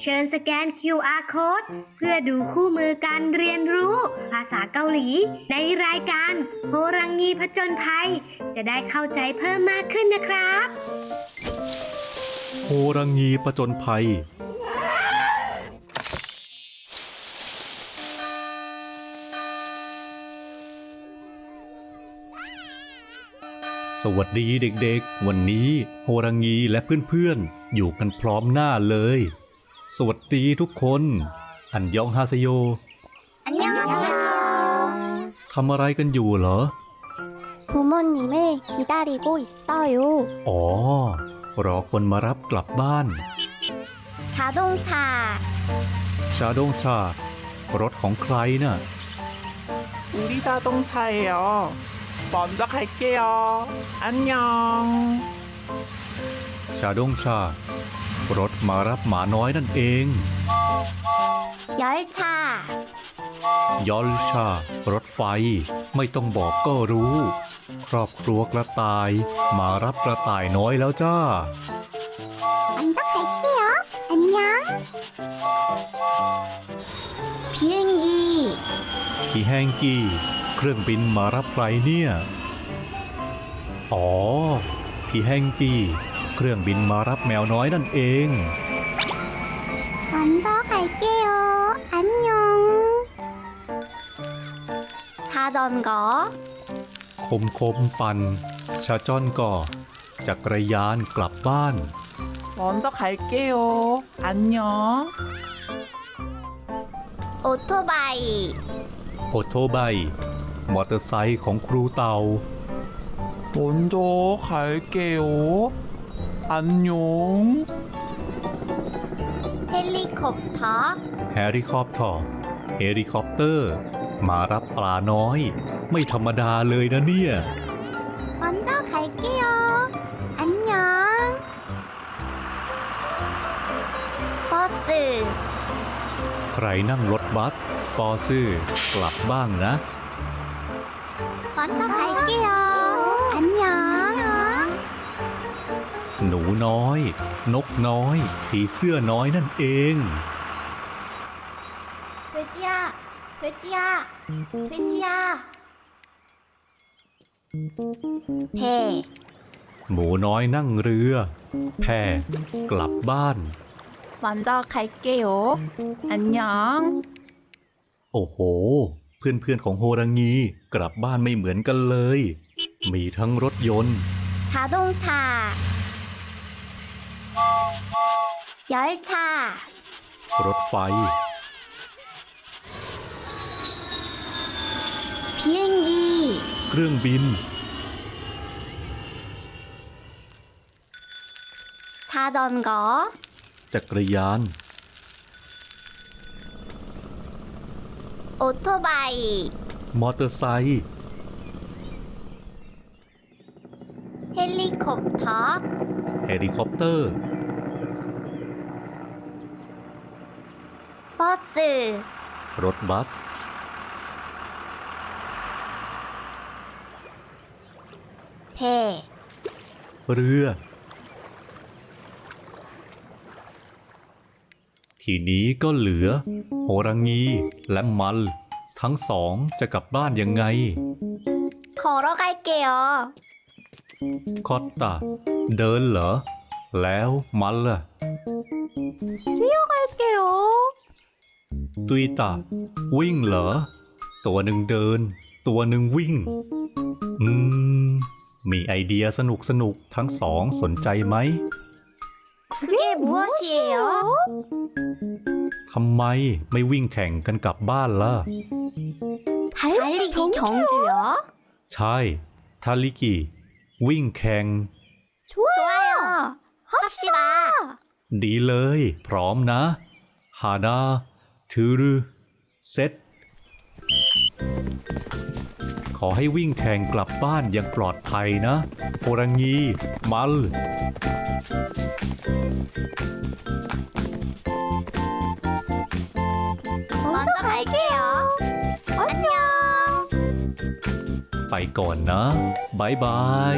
เชิญสแกน QR code เพื่อดูคู่มือการเรียนรู้ ภาษาเกาหลี ในรายการโฮรังงีผจญภัย จะได้เข้าใจเพิ่มมากขึ้นนะครับ โฮรังงีผจญภัย วัสดีเด็กๆ วันนี้โฮรังงีและเพื่อนๆ อยู่กันพร้อมหน้าเลย สวัสดีทุกคน อันยองฮาเซโย ทำอะไรกันอยู่เหรอ 부모님을 기다리고 있어요. อ๋อ รอคนมารับกลับบ้าน 자동차, ชาดงชา รถของใครน่ะ 우리 자동차예요. 먼저 갈게요. 안녕. ชาดงชา รถมารับหมาน้อยนั่นเอง 열차, ยอลชา รถไฟ ไม่ต้องบอกก็รู้ ครอบครัวกระต่าย มารับกระต่ายน้อยแล้วจ้า 먼저 갈게요. 안녕. 비행기, พี่แฮงกี้ เครื่องบินมารับใครเนี่ย อ๋อ พี่แฮงกี้ เครื่องบินมารับแมวน้อยนั่นเอง 먼저 갈게요. 안녕. 자전거, คมคมปัน ชาจ้อนก่อ จักรยานกลับบ้าน 먼저 갈게요. 안녕. 오토바이, โอโทไบ มอเตอร์ไซค์ของครูเตาผนโจขายเกียวอันยงเฮลิคอปเตอร์เฮลิคอปเตอร์เฮลิคอปเตอร์ มารับปลาน้อย ไม่ธรรมดาเลยนะเนี่ยอันโจขายเกียวอันยงปอซื่อใครนั่งรถบัสปอซื่อกลับบ้างนะ 먼저 갈게요. 안녕. หนูน้อย นกน้อย ผีเสื้อน้อยนั่นเอง 돼지야, 돼지야, 돼지야. 배, หมูน้อยนั่งเรือ แพกลับบ้าน 먼저 갈게요. 안녕. โอ้โห เพื่อนๆของโฮรังงี กลับบ้านไม่เหมือนกันเลย มีทั้งรถยนต์ 자동차, 열차, รถไฟ 비행기, เครื่องบิน 자전거, จักรยาน โอโตบายมอเตอร์ไซค์เฮลิคอปเตอร์เฮลิคอปเตอร์ บัสรถบัส เพ เรือ ทีนี้ก็เหลือ โฮรังงีและมัล ทั้งสองจะกลับบ้านยังไง 걸어갈게요. คอตตา เดินเหรอ แล้วมัลล่ะ 뛰어갈게요. ตุยตา วิ่งเหรอ ตัวหนึ่งเดิน ตัวหนึ่งวิ่ง อืม มีไอเดียสนุกสนุกๆทั้งสองสนใจไหม 그게 무엇이에요? ทำไมไม่วิ่งแข่งกันกลับบ้านล่ะ 달리기 경주요? ใช่ ทาลิกิ วิ่งแข่ง 좋아요. 합시다. ดีเลย พร้อมนะฮานาถือรือเซตขอให้วิ่งแข่งกลับบ้านอย่างปลอดภัยนะโอรังงีมัล 먼저 갈게요. 안녕. ไปก่อนนะบายบาย